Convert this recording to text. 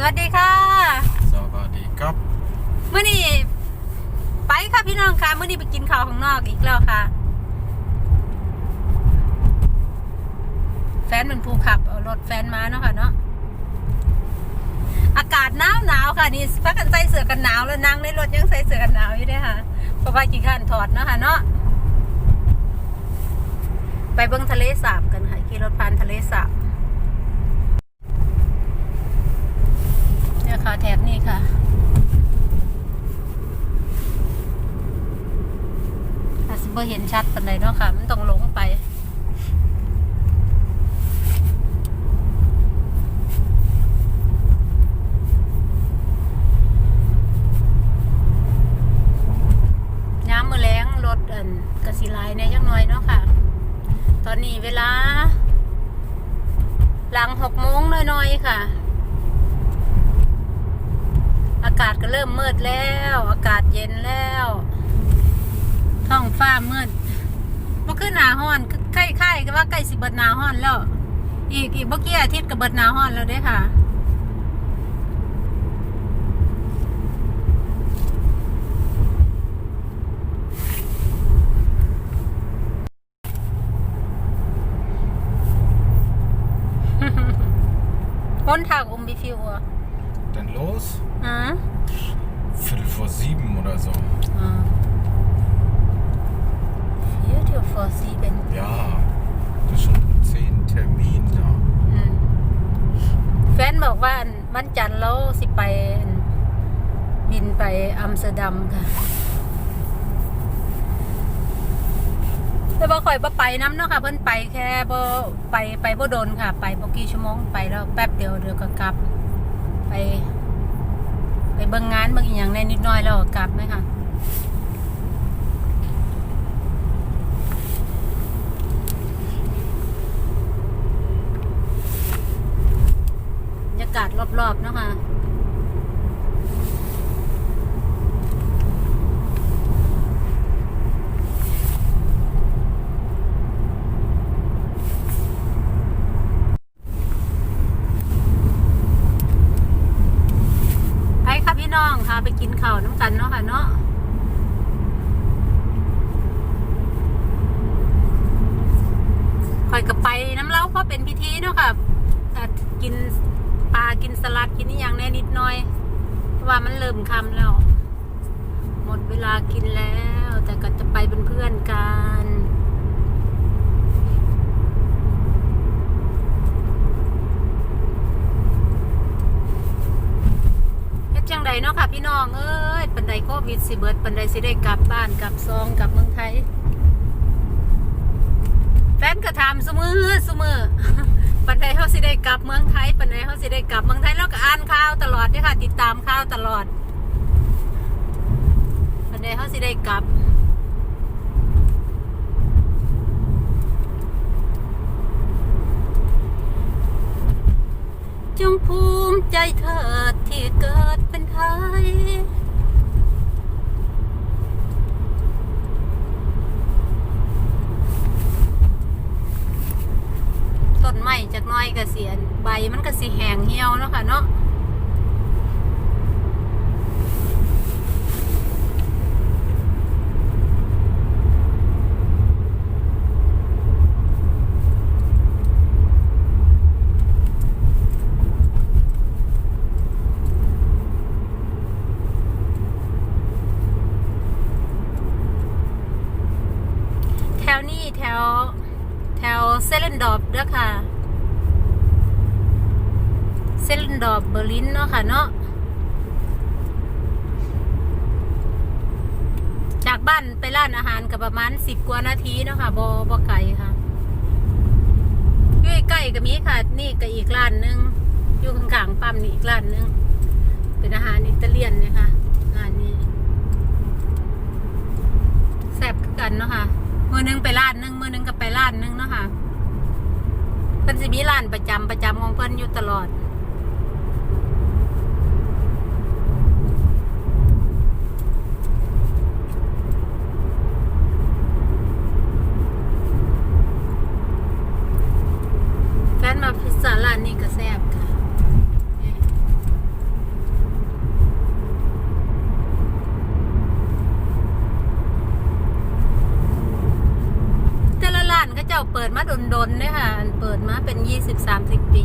สวัสดีค่ะสวัสดีครับเมื่อนี้ไปค่ะพี่น้องค่ะเมื่อนี้ไปกินข้าวข้างนอกอีกแล้วค่ะ แฟนเป็นผู้ขับเอารถแฟนมาเนาะค่ะเนาะอากาศหนาวหนาวค่ะนี่พักกันใส่เสื้อกันหนาวแล้วนั่งในรถยังใส่เสื้อกันหนาวอยู่เด้วยค่ะเพราะว่ากี่ขันถอดเนาะค่ะเนาะไปเบิ้งทะเลสาบกันค่ะขี่รถผ่านทะเลสาบเนี่ยค่ะแถ บนี้ค่ะ อาจจะบ่เห็นชัดปานใดเนาะค่ะ มันต้องลงไปย้ำมือแรงรถกระสีลายเนี่ยยังน้อยเนาะค่ะตอนนี้เวลาหลังหกโมงน้อยๆค่ะ อา กาศก็เริ่มมืดแล้ว อากาศเย็นแล้ว ท้องฟ้ามืดบ่คือหนาฮ้อนคือใกล้ๆก็ว่าใกล้สิเบิดหนาฮ้อนแล้ว อีกอีกบ่กี่อาทิตย์ก็เบิดหนาฮ้อนแล้วเด้ค่ะ Montag um wie viel Uhr? Denn los? Hm? Viertel vor sieben oder so. Ah. Viertel vor sieben. Ja, das ist schon um zehn Termin da. อืมแฟนบอกว่าอันวันจันทร์แล้วสิไปอันบินไปอัมสเตอร์ดัมค่ะ แต่บ่ค่อยบ่ไปน้ำเนาะค่ะเพิ่นไปแค่บ่ไปไปบ่โดนค่ะ ไปบ่กี่ชั่วโมงไปแล้วแป๊บเดียวเดี๋ยวก็กลับ ไป ไปเบิ่งงานเบิ่งอีหยังในนิดหน่อยแล้วกลับไหมคะบรรยากาศรอบๆเนาะค่ะปค่ะพี่น้องค่ะ ไปกินข้าวน้ำกันเนาะค่ะเนาะคอยกับไปน้ำเล้าเพราะเป็นพิธีเนาะค่ะกินปลากินสลัดกินนี่อย่างแน่นิดหน่อยเพราะว่ามันเริ่มคำแล้ว หมดเวลากินแล้ว แต่ก็จะไปเป็นเพื่อนกัน เนาะค่ะพี่น้องเอ้ยปันใดโควิดสิเบิดปันใดสิได้กลับบ้านกลับซองกลับเมืองไทยแฟนก็ถามสมือสมือปันใดเขาสิได้กลับเมืองไทยปันใดเขาสิได้กลับเมืองไทยแล้วก็อ่านข่าวตลอดเด้อค่ะ ติดตามข่าวตลอดปันใดเขาสิได้กลับจงภูมิใจเถิดที่เกิดเป็นไทย ต้นไม้จากหน้อยก็เสีย ใบมันก็สิแห้งเหี่ยวเนาะค่ะเนาะแถวนี้แถวแถวเซเลนดอร์ฟเด้อค่ะ เซเลนดอร์เบอร์ลินเนาะค่ะเนาะจากบ้านไปร้านอาหารกับประมาณสิบกว่านาทีเนาะค่ะบอบอไกลค่ะอยู่ใกล้ๆก็มีค่ะ นี่ก็อีกร้านหนึงอยู่ข้างๆปั๊มนี่อีกร้านหนึงเป็นอาหารอิตาเลียนเนะคะร้านนี้แซ่บกันเนาะค่ะมือหนึงไปร้านหนึงมือหนึงก็ไปร้านหนึงเนาะค่ะเพิ่นสิมีร้านประจำประจำของเพิ่นอยู่ตลอด ดมาดนๆเนี่ยค่ะเปิดมาเป็นยี่สิบสามสิบปี